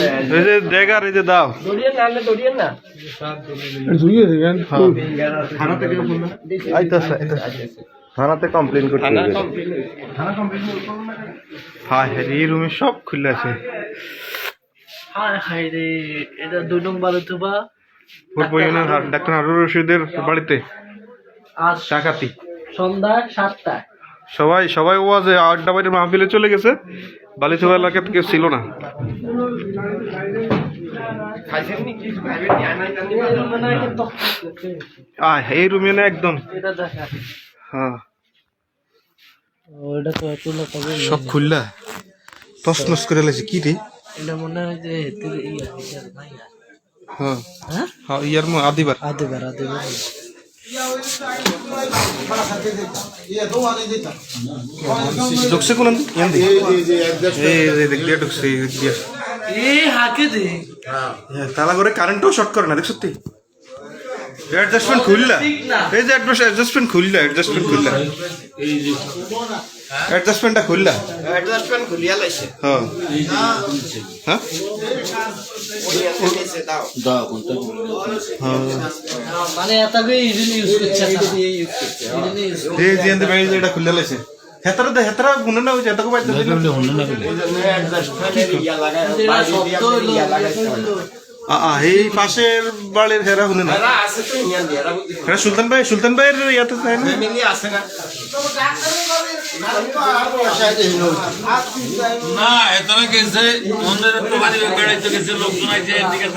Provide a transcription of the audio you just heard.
হ্যাঁ এই যে এই যে দাও। আইতাছে আইতাছে। থানাতে কমপ্লেন করতে হ্যাঁ হ্যাঁ এই রুমে সব খুলে আছে। রে এটা দুই নম্বর তো পূর্ব ইউনিয়ন ডাক্তার হারুর রশিদের বাড়িতে। আজ সন্ধ্যা সাতটায়। সবাই সবাই ও যে আড্ডা বাড়ির মাহফিলে চলে গেছে। বালিথুবা এলাকাতে কেউ ছিল না। এই রুমে না একদম। হ্যাঁ। সব খুললা? তসনস করে লেছে কি রে? এটা মনে হয়। যে ইয়া। হ্যাঁ? হ্যাঁ ইয়ার মো আদিবার। আদে বার আদে বার ঢুকছে কোন ইয়ান দি এই যে দেখ দিয়া ঢুকছে এই দিক দিয়া এই হাকে দে। হ্যাঁ, তালা করে কারেন্টও শর্ট করে না দেখ সত্যি। অ্যাডজাস্টমেন্ট খুললা? এই যে অ্যাডজাস্টমেন্ট খুললা অ্যাডজাস্টমেন্ট খুললা। অ্যাডজাস্টমেন্টটা খুললা? অ্যাডজাস্টমেন্ট খুলিয়া লাইছে। হ্যাঁ। হ্যাঁ? দাও মানে এত করে ইজিলি ইউজ করছে না? ইউজ এই যে এন্ড বাইরে এটা খুললা লাইছে। হেতারা দে হেতারা গুণ না হইছে এতকে বাইতে দিল অ্যাডজাস্টমেন্ট ইয়া লাগায় এটা শব্দ হইল ইয়া লাগাইছে আ আ এই পাশের বাড়ির হেরা শুনে না? হেরা সুলতান ভাই সুলতান ভাইয়ের ইয়াতে তাই না? না? এত গেছে মন্দিরের তো বাড়ি বেড়াইতে গেছে লোকজন এদিকে